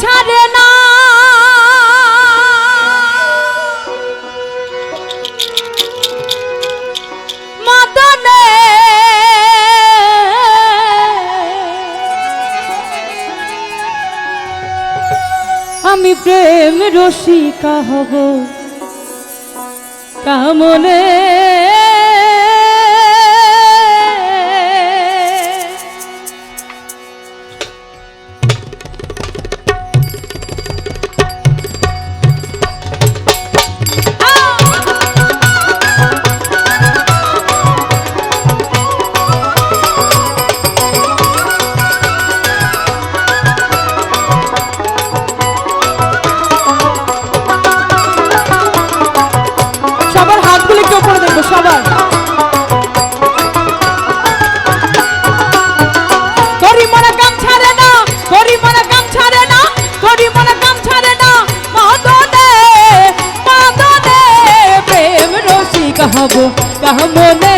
ছাড়ে না। মদনে আমি প্রেম রসিকা হব কামনে হব কামনে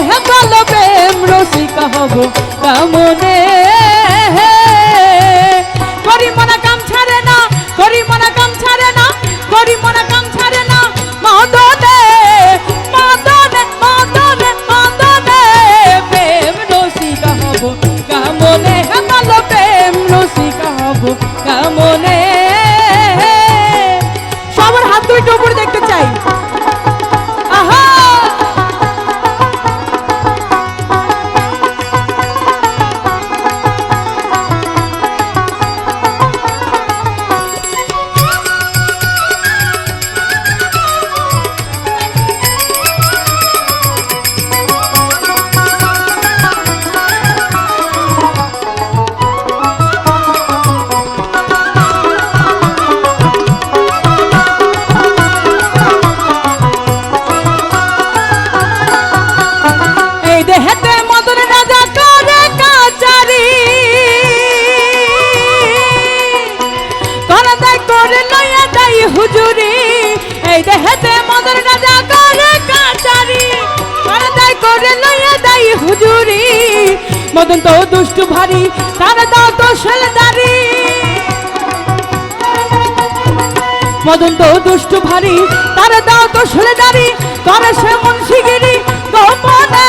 দেহেতে মদন রাজা করে কাচারি। দেয় করে লইয়া যাই হুজুরি। মদন তো দুষ্টু ভারী, তার দাও তো সেলদারি মদন তো দুষ্টু তার দাও তো সেলদারি করে সে মুন্সিগিরি গোপনে।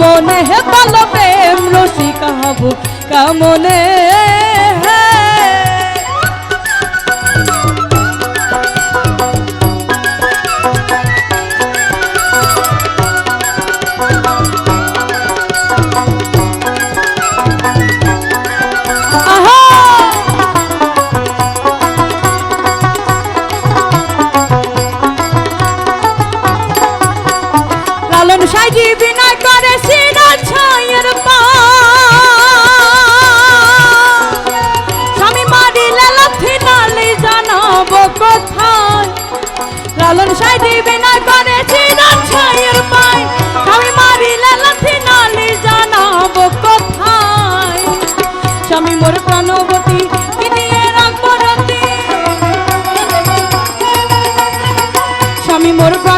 কহমনে হে বলো প্রেম রসি কহব কমনে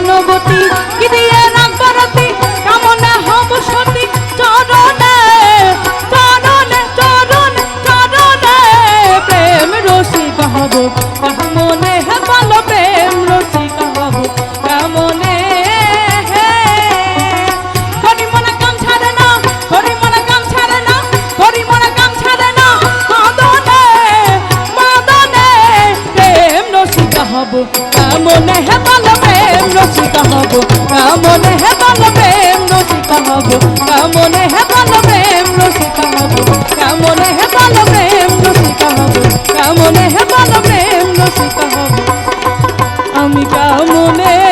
মানবতী কি দিয়ে নাম পারতি কামনা হব সতী চরণে চরণে চরণে চরণে। প্রেম রসি কহব মনে হে বল প্রেম রসি কহব কামনে করি মনে কাম ছাড়ে না করি মনে কাম ছাড়ে না করি মনে কাম ছাড়ে না, মদনে মদনে। প্রেম রসি কহব কামনে হে বল রসিকা হব। কামনে হে বল প্রেম রসিকা হব। কামনে হে বল প্রেম রসিকা হব। কামনে হে বল প্রেম রসিকা হব। কামনে হে বল প্রেম রসিকা হব। আমি কামনে